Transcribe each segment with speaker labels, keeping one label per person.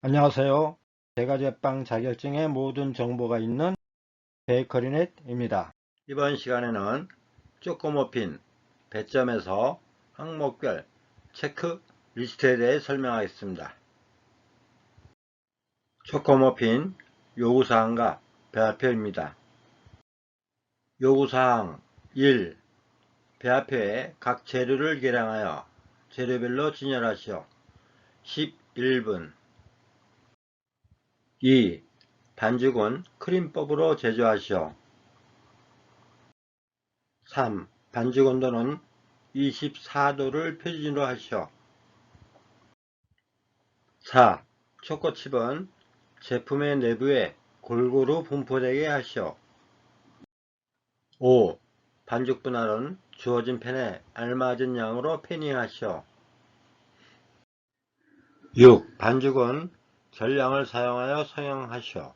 Speaker 1: 안녕하세요. 제과제빵 자격증의 모든 정보가 있는 베이커리넷입니다. 이번 시간에는 쪼꼬머핀 배점에서 항목별 체크 리스트에 대해 설명하겠습니다. 초코머핀 요구사항과 배합표입니다. 요구사항 1. 배합표에 각 재료를 계량하여 재료별로 진열하시오. 11분 2. 반죽은 크림법으로 제조하시오. 3. 반죽 온도는 24도를 표준으로 하시오. 4. 초코칩은 제품의 내부에 골고루 분포되게 하시오. 5. 반죽 분할은 주어진 팬에 알맞은 양으로 패닝하시오. 6. 반죽은 전량을 사용하여 성형하시오.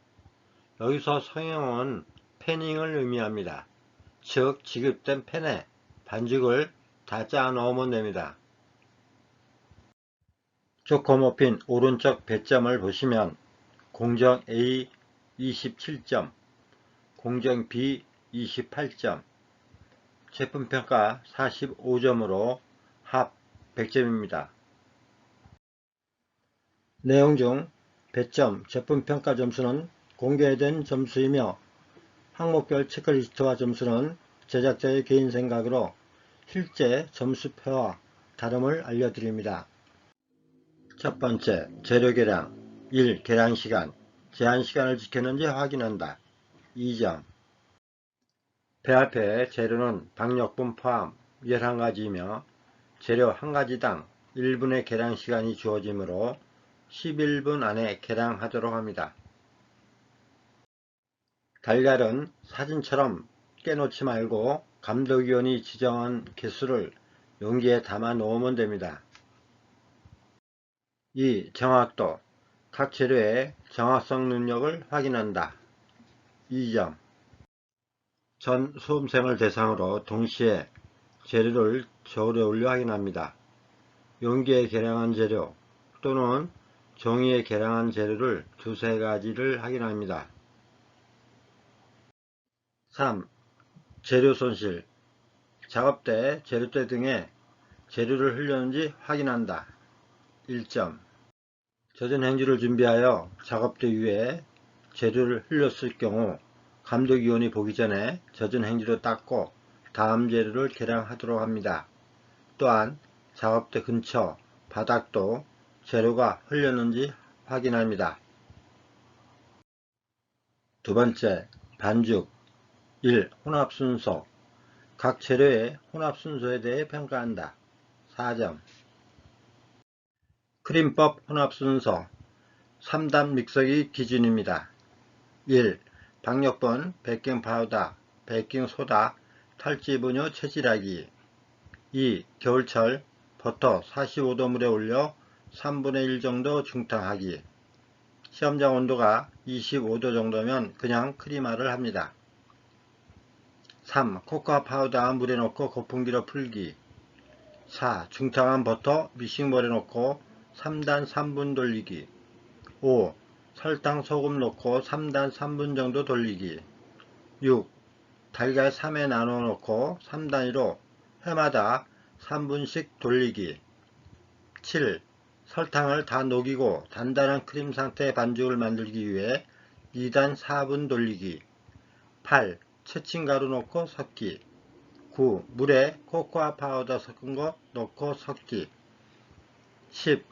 Speaker 1: 여기서 성형은 패닝을 의미합니다. 즉 지급된 팬에 반죽을 다 짜 넣으면 됩니다. 초코머핀 오른쪽 배점을 보시면 공정 A 27점, 공정 B 28점, 제품평가 45점으로 합 100점입니다. 내용 중 배점, 제품평가 점수는 공개된 점수이며 항목별 체크리스트와 점수는 제작자의 개인 생각으로 실제 점수표와 다름을 알려드립니다. 첫 번째, 재료 계량 1. 계량 시간 제한 시간을 지켰는지 확인한다. 2점 배합표의 재료는 박력분 포함 11가지이며 재료 1가지당 1분의 계량 시간이 주어지므로 11분 안에 계량하도록 합니다. 달걀은 사진처럼 깨놓지 말고 감독위원이 지정한 개수를 용기에 담아 놓으면 됩니다. 2. 정확도 각 재료의 정확성 능력을 확인한다. 2점 전 수험생을 대상으로 동시에 재료를 저울에 올려 확인합니다. 용기에 계량한 재료 또는 종이에 계량한 재료를 두세 가지를 확인합니다. 3. 재료 손실 작업대, 재료대 등에 재료를 흘렸는지 확인한다. 1점 젖은 행주를 준비하여 작업대 위에 재료를 흘렸을 경우 감독위원이 보기 전에 젖은 행주로 닦고 다음 재료를 계량하도록 합니다. 또한 작업대 근처 바닥도 재료가 흘렸는지 확인합니다. 두 번째, 반죽 1. 혼합 순서 각 재료의 혼합 순서에 대해 평가한다. 4점 크림법 혼합 순서 3단 믹서기 기준입니다. 1. 박력분, 베이킹 파우더, 베이킹 소다, 탈지 분유 채질하기 2. 겨울철 버터 45도 물에 올려 3분의 1 정도 중탕하기 시험장 온도가 25도 정도면 그냥 크리마를 합니다. 3. 코코아 파우더 물에 넣고 거품기로 풀기 4. 중탕한 버터 미싱볼에 넣고 3단 3분 돌리기 5. 설탕 소금 넣고 3단 3분 정도 돌리기 6. 달걀 3에 나눠 넣고 3단위로 회마다 3분씩 돌리기 7. 설탕을 다 녹이고 단단한 크림 상태의 반죽을 만들기 위해 2단 4분 돌리기 8. 채친 가루 넣고 섞기 9. 물에 코코아 파우더 섞은 것 넣고 섞기 10.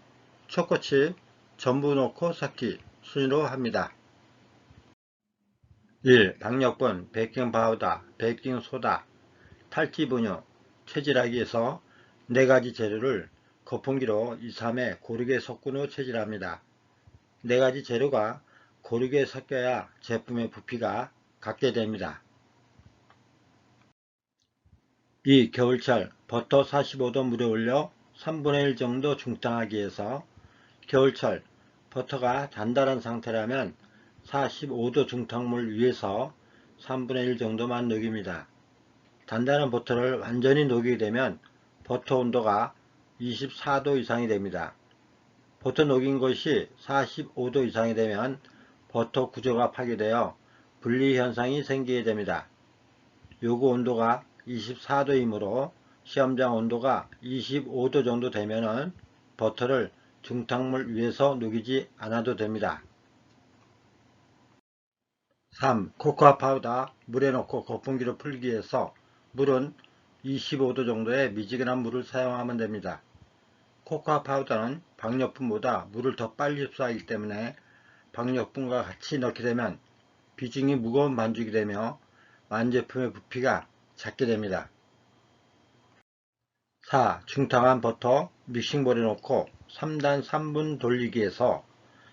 Speaker 1: 초코칩 전부 넣고 섞기 순위로 합니다. 1. 박력분, 베이킹파우더, 베이킹소다, 탈기분유, 채질하기에서 4가지 재료를 거품기로 2, 3회 고르게 섞은 후 채질합니다. 4가지 재료가 고르게 섞여야 제품의 부피가 같게 됩니다. 2. 겨울철 버터 45도 물에 올려 3분의 1 정도 중탕하기 위해서 겨울철 버터가 단단한 상태라면 45도 중탕물 위에서 3분의 1 정도만 녹입니다. 단단한 버터를 완전히 녹이게 되면 버터 온도가 24도 이상이 됩니다. 버터 녹인 것이 45도 이상이 되면 버터 구조가 파괴되어 분리 현상이 생기게 됩니다. 요구 온도가 24도이므로 시험장 온도가 25도 정도 되면 버터를 중탕물 위에서 녹이지 않아도 됩니다. 3. 코코아 파우더 물에 넣고 거품기로 풀기 위해서 물은 25도 정도의 미지근한 물을 사용하면 됩니다. 코코아 파우더는 박력분보다 물을 더 빨리 흡수하기 때문에 박력분과 같이 넣게 되면 비중이 무거운 반죽이 되며 완제품의 부피가 작게 됩니다. 4. 중탕한 버터 믹싱볼에 넣고 3단 3분 돌리기에서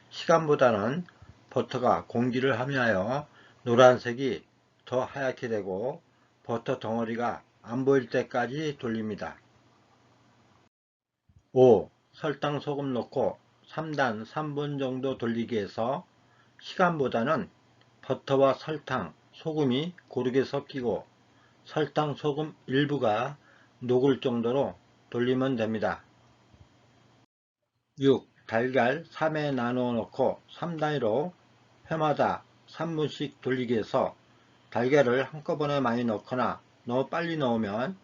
Speaker 1: 시간보다는 버터가 공기를 함유하여 노란색이 더 하얗게 되고 버터 덩어리가 안 보일 때까지 돌립니다. 5. 설탕 소금 넣고 3단 3분 정도 돌리기 해서 시간보다는 버터와 설탕, 소금이 고르게 섞이고 설탕, 소금 일부가 녹을 정도로 돌리면 됩니다. 6. 달걀 3에 나누어 넣고 3단위로 회마다 3분씩 돌리기 해서 달걀을 한꺼번에 많이 넣거나 너무 빨리 넣으면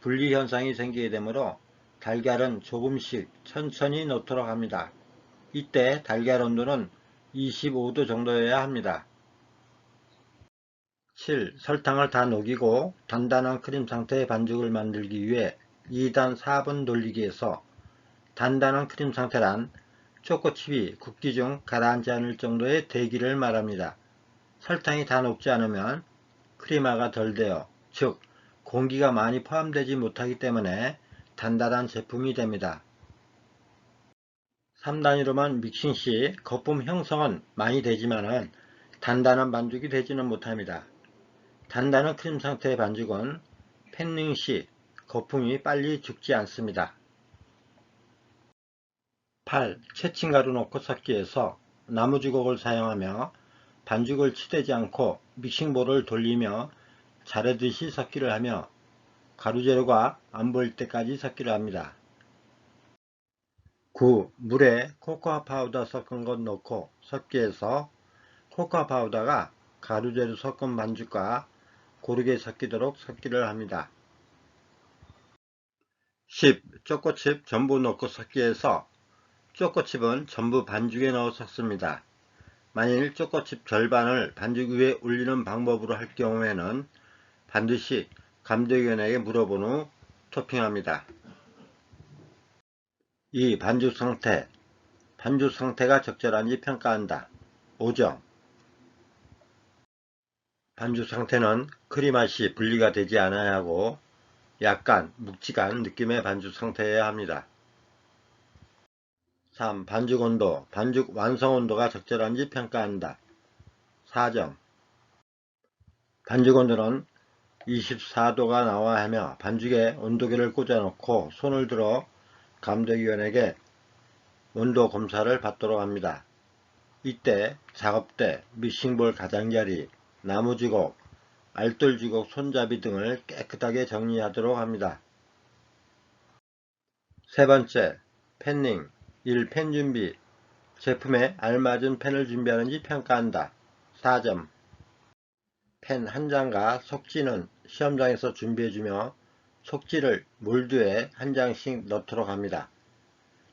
Speaker 1: 분리 현상이 생기게 되므로 달걀은 조금씩 천천히 넣도록 합니다. 이때 달걀 온도는 25도 정도여야 합니다. 7. 설탕을 다 녹이고 단단한 크림 상태의 반죽을 만들기 위해 2단 4분 돌리기에서 단단한 크림 상태란 초코칩이 굽기 중 가라앉지 않을 정도의 대기를 말합니다. 설탕이 다 녹지 않으면 크리마가 덜 되어 즉 공기가 많이 포함되지 못하기 때문에 단단한 제품이 됩니다. 3단위로만 믹싱 시 거품 형성은 많이 되지만 단단한 반죽이 되지는 못합니다. 단단한 크림 상태의 반죽은 팬닝 시 거품이 빨리 죽지 않습니다. 8. 채침가루 넣고 섞기에서 나무 주걱을 사용하며 반죽을 치대지 않고 믹싱볼을 돌리며 자르듯이 섞기를 하며 가루재료가 안 보일 때까지 섞기를 합니다. 9. 물에 코코아 파우더 섞은 것 넣고 섞기해서 코코아 파우더가 가루재료 섞은 반죽과 고르게 섞이도록 섞기를 합니다. 10. 초코칩 전부 넣고 섞기해서 초코칩은 전부 반죽에 넣어 섞습니다. 만일 초코칩 절반을 반죽 위에 올리는 방법으로 할 경우에는 반드시 감독위원에게 물어본 후 토핑합니다. 이 반죽 상태 반죽 상태가 적절한지 평가한다. 5점 반죽 상태는 크림 맛이 분리가 되지 않아야 하고 약간 묵직한 느낌의 반죽 상태여야 합니다. 3. 반죽 온도, 반죽 완성 온도가 적절한지 평가한다. 4점 반죽 온도는 24도가 나와야 하며 반죽에 온도계를 꽂아놓고 손을 들어 감독위원에게 온도 검사를 받도록 합니다. 이때 작업대, 믹싱볼 가장자리, 나무주걱, 알돌주걱 손잡이 등을 깨끗하게 정리하도록 합니다. 세 번째, 팬닝 1. 펜 준비 제품에 알맞은 펜을 준비하는지 평가한다. 4점 펜 한 장과 속지는 시험장에서 준비해주며 속지를 몰드에 한 장씩 넣도록 합니다.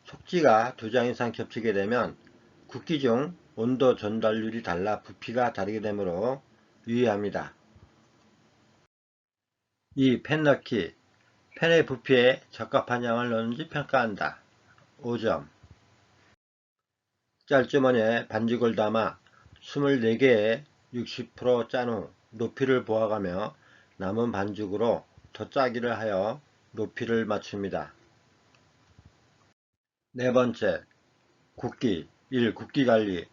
Speaker 1: 속지가 두 장 이상 겹치게 되면 굽기 중 온도 전달률이 달라 부피가 다르게 되므로 유의합니다. 2. 펜 넣기 펜의 부피에 적합한 양을 넣는지 평가한다. 5점 짤주머니에 반죽을 담아 24개에 60%짠 후 높이를 보아가며 남은 반죽으로 더 짜기를 하여 높이를 맞춥니다. 네 번째, 굽기 1. 굽기 관리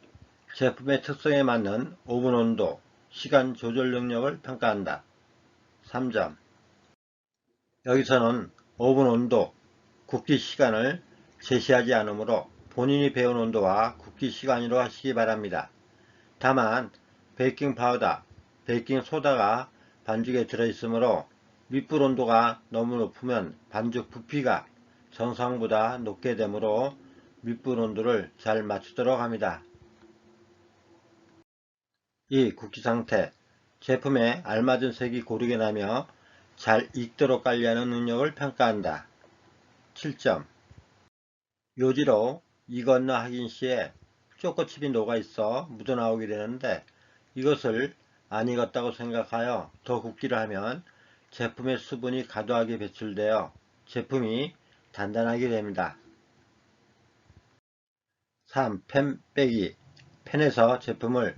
Speaker 1: 제품의 특성에 맞는 오븐 온도, 시간 조절 능력을 평가한다. 3점 여기서는 오븐 온도, 굽기 시간을 제시하지 않으므로 본인이 배운 온도와 굽기 시간으로 하시기 바랍니다. 다만 베이킹 파우더, 베이킹 소다가 반죽에 들어있으므로 밑불 온도가 너무 높으면 반죽 부피가 정상보다 높게 되므로 밑분 온도를 잘 맞추도록 합니다. 이 굽기 상태, 제품에 알맞은 색이 고르게 나며 잘 익도록 관리하는 능력을 평가한다. 7점 요지로 익었나 확인 시에 초코칩이 녹아 있어 묻어나오게 되는데 이것을 안 익었다고 생각하여 더 굽기를 하면 제품의 수분이 과도하게 배출되어 제품이 단단하게 됩니다. 3. 펜 빼기 펜에서 제품을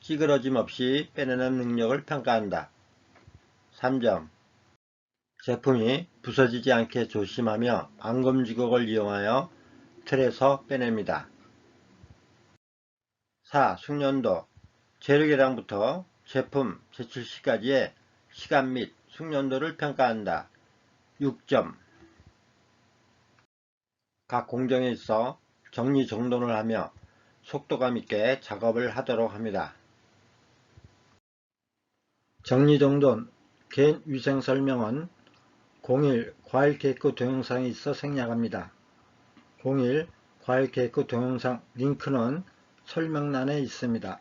Speaker 1: 찌그러짐 없이 빼내는 능력을 평가한다. 3점 제품이 부서지지 않게 조심하며 앙금지곡을 이용하여 틀에서 빼냅니다. 4. 숙련도 재료계량부터 제품 제출 시까지의 시간 및 숙련도를 평가한다. 6점 각 공정에 있어 정리정돈을 하며 속도감 있게 작업을 하도록 합니다. 정리정돈 개인 위생 설명은 01 과일 케이크 동영상이 있어 생략합니다. 01 과일 케이크 동영상 링크는 설명란에 있습니다.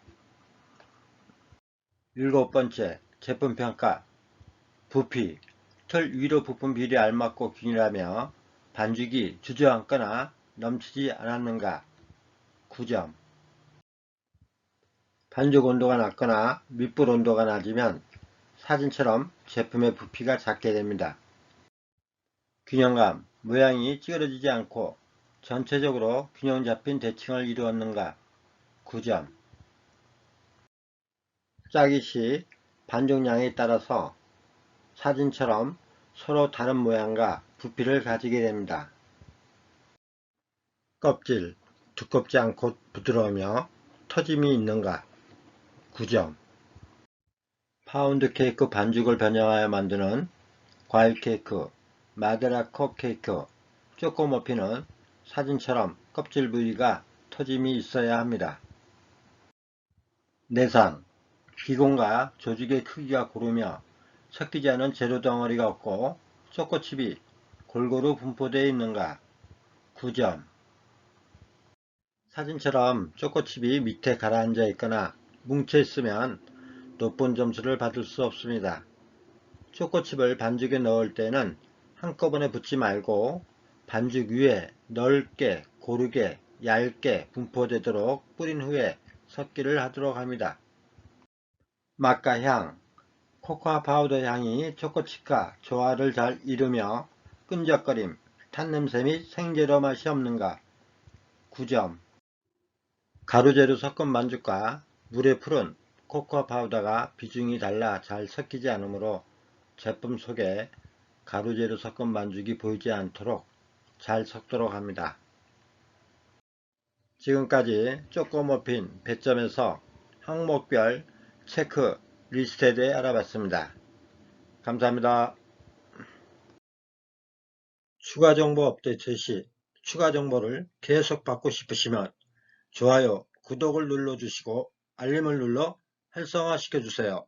Speaker 1: 일곱 번째 제품 평가 부피 털 위로 부품 비례 알맞고 균일하며 반죽이 주저앉거나 넘치지 않았는가? 9점. 반죽 온도가 낮거나 밑불 온도가 낮으면 사진처럼 제품의 부피가 작게 됩니다. 균형감, 모양이 찌그러지지 않고 전체적으로 균형 잡힌 대칭을 이루었는가? 9점 짜기 시 반죽량에 따라서 사진처럼 서로 다른 모양과 부피를 가지게 됩니다. 껍질, 두껍지 않고 부드러우며 터짐이 있는가 9점 파운드 케이크 반죽을 변형하여 만드는 과일 케이크, 마데라 컵 케이크, 초코머핀은 사진처럼 껍질 부위가 터짐이 있어야 합니다. 내상, 기공과 조직의 크기가 고르며 섞이지 않은 재료 덩어리가 없고 초코칩이 골고루 분포되어 있는가 9점 사진처럼 초코칩이 밑에 가라앉아 있거나 뭉쳐 있으면 높은 점수를 받을 수 없습니다. 초코칩을 반죽에 넣을 때는 한꺼번에 붓지 말고 반죽 위에 넓게 고르게 얇게 분포되도록 뿌린 후에 섞기를 하도록 합니다. 맛과 향 코코아 파우더 향이 초코칩과 조화를 잘 이루며 끈적거림, 탄냄새 및 생재료 맛이 없는가 9점 가루재료 섞은 반죽과 물에 풀은 코코아 파우더가 비중이 달라 잘 섞이지 않으므로 제품 속에 가루재료 섞은 반죽이 보이지 않도록 잘 섞도록 합니다. 지금까지 쪼꼬머핀 배점에서 항목별 체크 리스트에 대해 알아봤습니다. 감사합니다. 추가 정보 업데이트 시 추가 정보를 계속 받고 싶으시면 좋아요, 구독을 눌러주시고 알림을 눌러 활성화 시켜주세요.